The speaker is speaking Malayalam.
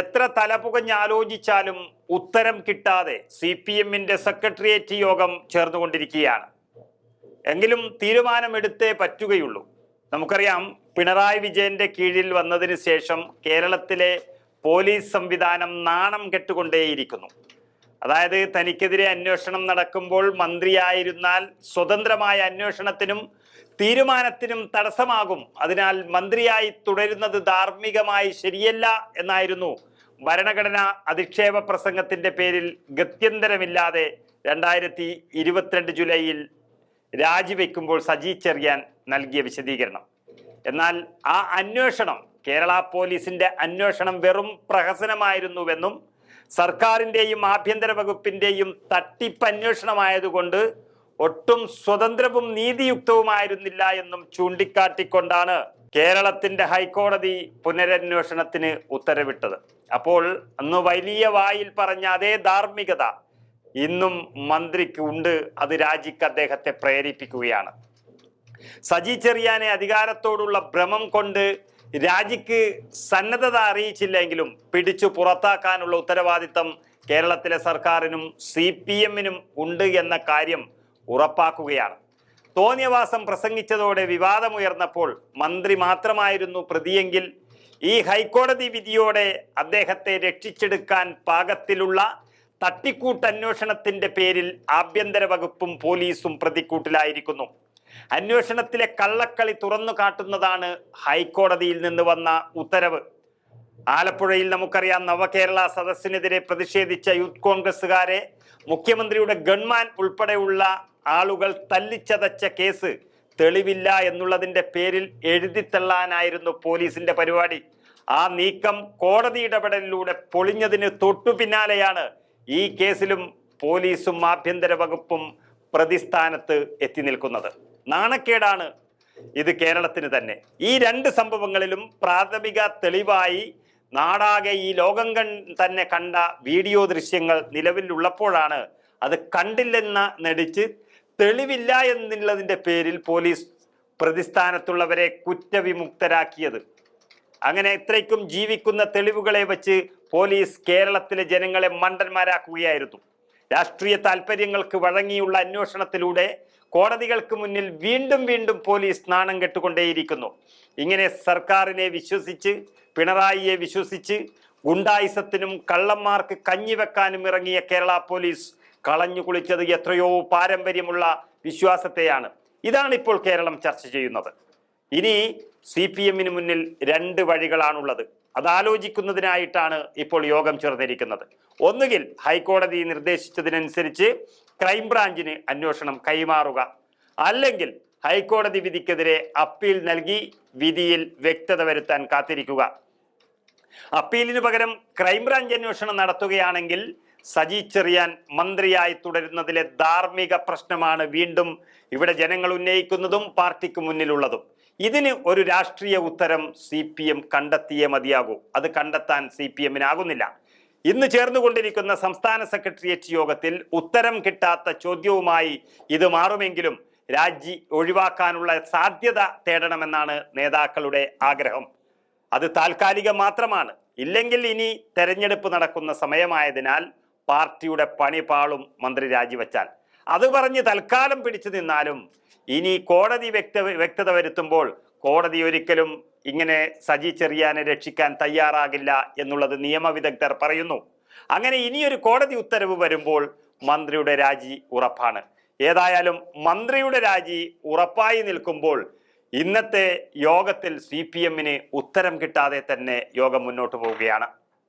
എത്ര തലപുകഞ്ഞാലോചിച്ചാലും ഉത്തരം കിട്ടാതെ സി പി എമ്മിന്റെ സെക്രട്ടേറിയറ്റ് യോഗം ചേർന്നുകൊണ്ടിരിക്കുകയാണ്. എങ്കിലും തീരുമാനമെടുത്തേ പറ്റുകയുള്ളൂ. നമുക്കറിയാം പിണറായി വിജയന്റെ കീഴിൽ വന്നതിന് ശേഷം കേരളത്തിലെ പോലീസ് സംവിധാനം നാണം കെട്ടുകൊണ്ടേയിരിക്കുന്നു. അതായത് തനിക്കെതിരെ അന്വേഷണം നടക്കുമ്പോൾ മന്ത്രിയായിരുന്നാൽ സ്വതന്ത്രമായ അന്വേഷണത്തിനും തീരുമാനത്തിനും തടസ്സമാകും. അതിനാൽ മന്ത്രിയായി തുടരുന്നത് ധാർമ്മികമായി ശരിയല്ല എന്നായിരുന്നു ഭരണഘടന അധിക്ഷേപ പ്രസംഗത്തിന്റെ പേരിൽ ഗത്യന്തരമില്ലാതെ രണ്ടായിരത്തി ഇരുപത്തിരണ്ട് ജൂലൈയിൽ രാജിവെക്കുമ്പോൾ സജി ചെറിയാൻ നൽകിയ വിശദീകരണം. എന്നാൽ ആ അന്വേഷണം കേരള പോലീസിന്റെ അന്വേഷണം വെറും പ്രഹസനമായിരുന്നുവെന്നും സർക്കാരിന്റെയും ആഭ്യന്തര വകുപ്പിന്റെയും തട്ടിപ്പന്വേഷണമായതുകൊണ്ട് ഒട്ടും സ്വതന്ത്രവും നീതിയുക്തവുമായിരുന്നില്ല എന്നും ചൂണ്ടിക്കാട്ടിക്കൊണ്ടാണ് കേരളത്തിന്റെ ഹൈക്കോടതി പുനരന്വേഷണത്തിന് ഉത്തരവിട്ടത്. അപ്പോൾ അന്ന് വലിയ വായിൽ പറഞ്ഞ അതേ ധാർമ്മികത ഇന്നും മന്ത്രിക്ക് ഉണ്ട് അത് രാജിക്ക് അദ്ദേഹത്തെ പ്രേരിപ്പിക്കുകയാണ്. സജി ചെറിയാനെ അധികാരത്തോടുള്ള ഭ്രമം കൊണ്ട് രാജിക്ക് സന്നദ്ധത അറിയിച്ചില്ലെങ്കിലും പിടിച്ചു പുറത്താക്കാനുള്ള ഉത്തരവാദിത്തം കേരളത്തിലെ സർക്കാരിനും സി പി എമ്മിനും ഉണ്ട് എന്ന കാര്യം ഉറപ്പാക്കുകയാണ്. തോന്നിയവാസം പ്രസംഗിച്ചതോടെ വിവാദമുയർന്നപ്പോൾ മന്ത്രി മാത്രമായിരുന്നു പ്രതിയെങ്കിൽ ഈ ഹൈക്കോടതി വിധിയോടെ അദ്ദേഹത്തെ രക്ഷിച്ചെടുക്കാൻ പാകത്തിലുള്ള തട്ടിക്കൂട്ടന്വേഷണത്തിന്റെ പേരിൽ ആഭ്യന്തര വകുപ്പും പോലീസും പ്രതിക്കൂട്ടിലായിരിക്കുന്നു. അന്വേഷണത്തിലെ കള്ളക്കളി തുറന്നു കാട്ടുന്നതാണ് ഹൈക്കോടതിയിൽ നിന്ന് വന്ന ഉത്തരവ്. ആലപ്പുഴയിൽ നമുക്കറിയാം നവകേരള സദസ്സിനെതിരെ പ്രതിഷേധിച്ച യൂത്ത് കോൺഗ്രസ്സുകാരെ മുഖ്യമന്ത്രിയുടെ ഗൺമാൻ ഉൾപ്പെടെയുള്ള ആളുകൾ തല്ലിച്ചതച്ച കേസ് തെളിവില്ല എന്നുള്ളതിന്റെ പേരിൽ എഴുതിത്തള്ളാനായിരുന്നു പോലീസിന്റെ പരിപാടി. ആ നീക്കം കോടതി ഇടപെടലിലൂടെ പൊളിഞ്ഞതിന് തൊട്ടു പിന്നാലെയാണ് ഈ കേസിലും പോലീസും ആഭ്യന്തര വകുപ്പും പ്രതിസ്ഥാനത്ത് എത്തി നിൽക്കുന്നത്. നാണക്കേടാണ് ഇത് കേരളത്തിന് തന്നെ. ഈ രണ്ട് സംഭവങ്ങളിലും പ്രാഥമിക തെളിവായി നാടാകെ ഈ ലോകം തന്നെ കണ്ട വീഡിയോ ദൃശ്യങ്ങൾ നിലവിലുള്ളപ്പോഴാണ് അത് കണ്ടില്ലെന്ന നടിച്ച് തെളിവില്ല എന്നുള്ളതിന്റെ പേരിൽ പോലീസ് പ്രതിസ്ഥാനത്തുള്ളവരെ കുറ്റവിമുക്തരാക്കിയത്. അങ്ങനെ ഇത്രയ്ക്കും ജീവിക്കുന്ന തെളിവുകളെ വെച്ച് പോലീസ് കേരളത്തിലെ ജനങ്ങളെ മണ്ടന്മാരാക്കുകയായിരുന്നു. രാഷ്ട്രീയ താല്പര്യങ്ങൾക്ക് വഴങ്ങിയുള്ള അന്വേഷണത്തിലൂടെ കോടതികൾക്ക് മുന്നിൽ വീണ്ടും വീണ്ടും പോലീസ് നാണം കെട്ടുകൊണ്ടേയിരിക്കുന്നു. ഇങ്ങനെ സർക്കാരിനെ വിശ്വസിച്ച് പിണറായിയെ വിശ്വസിച്ച് ഗുണ്ടായിസത്തിനും കള്ളന്മാർക്ക് കഞ്ഞിവെക്കാനും ഇറങ്ങിയ കേരള പോലീസ് കളഞ്ഞു കുളിച്ചത് എത്രയോ പാരമ്പര്യമുള്ള വിശ്വാസത്തെയാണ്. ഇതാണ് ഇപ്പോൾ കേരളം ചർച്ച ചെയ്യുന്നത്. ഇനി സി പി എമ്മിന് മുന്നിൽ രണ്ട് വഴികളാണുള്ളത്. അതാലോചിക്കുന്നതിനായിട്ടാണ് ഇപ്പോൾ യോഗം ചേർന്നിരിക്കുന്നത്. ഒന്നുകിൽ ഹൈക്കോടതി നിർദ്ദേശിച്ചതിനനുസരിച്ച് ക്രൈംബ്രാഞ്ചിന് അന്വേഷണം കൈമാറുക. അല്ലെങ്കിൽ ഹൈക്കോടതി വിധിക്കെതിരെ അപ്പീൽ നൽകി വിധിയിൽ വ്യക്തത വരുത്താൻ കാത്തിരിക്കുക. അപ്പീലിന് പകരം ക്രൈംബ്രാഞ്ച് അന്വേഷണം നടത്തുകയാണെങ്കിൽ സജി ചെറിയാൻ മന്ത്രിയായി തുടരുന്നതിലെ ധാർമ്മിക പ്രശ്നമാണ് വീണ്ടും ഇവിടെ ജനങ്ങൾ ഉന്നയിക്കുന്നതും പാർട്ടിക്ക് മുന്നിലുള്ളതും. ഇതിന് ഒരു രാഷ്ട്രീയ ഉത്തരം സി പി എം കണ്ടെത്തിയേ മതിയാകൂ. അത് കണ്ടെത്താൻ സി പി എമ്മിനാകുന്നില്ല. ഇന്ന് ചേർന്നുകൊണ്ടിരിക്കുന്ന സംസ്ഥാന സെക്രട്ടേറിയറ്റ് യോഗത്തിൽ ഉത്തരം കിട്ടാത്ത ചോദ്യവുമായി ഇത് മാറുമെങ്കിലും രാജി ഒഴിവാക്കാനുള്ള സാധ്യത തേടണമെന്നാണ് നേതാക്കളുടെ ആഗ്രഹം. അത് താൽക്കാലികം മാത്രമാണ്. ഇല്ലെങ്കിൽ ഇനി തെരഞ്ഞെടുപ്പ് നടക്കുന്ന സമയമായതിനാൽ പാർട്ടിയുടെ പണിപാളും മന്ത്രി രാജിവെച്ചാൽ. അത് പറഞ്ഞ് തൽക്കാലം പിടിച്ചു നിന്നാലും ഇനി കോടതി വ്യക്ത വ്യക്തത വരുത്തുമ്പോൾ കോടതി ഒരിക്കലും ഇങ്ങനെ സജി ചെറിയാനെ രക്ഷിക്കാൻ തയ്യാറാകില്ല എന്നുള്ളത് നിയമവിദഗ്ധർ പറയുന്നു. അങ്ങനെ ഇനിയൊരു കോടതി ഉത്തരവ് വരുമ്പോൾ മന്ത്രിയുടെ രാജി ഉറപ്പാണ്. ഏതായാലും മന്ത്രിയുടെ രാജി ഉറപ്പായി നിൽക്കുമ്പോൾ ഇന്നത്തെ യോഗത്തിൽ സി പി എമ്മിന് ഉത്തരം കിട്ടാതെ തന്നെ യോഗം മുന്നോട്ട് പോവുകയാണ്.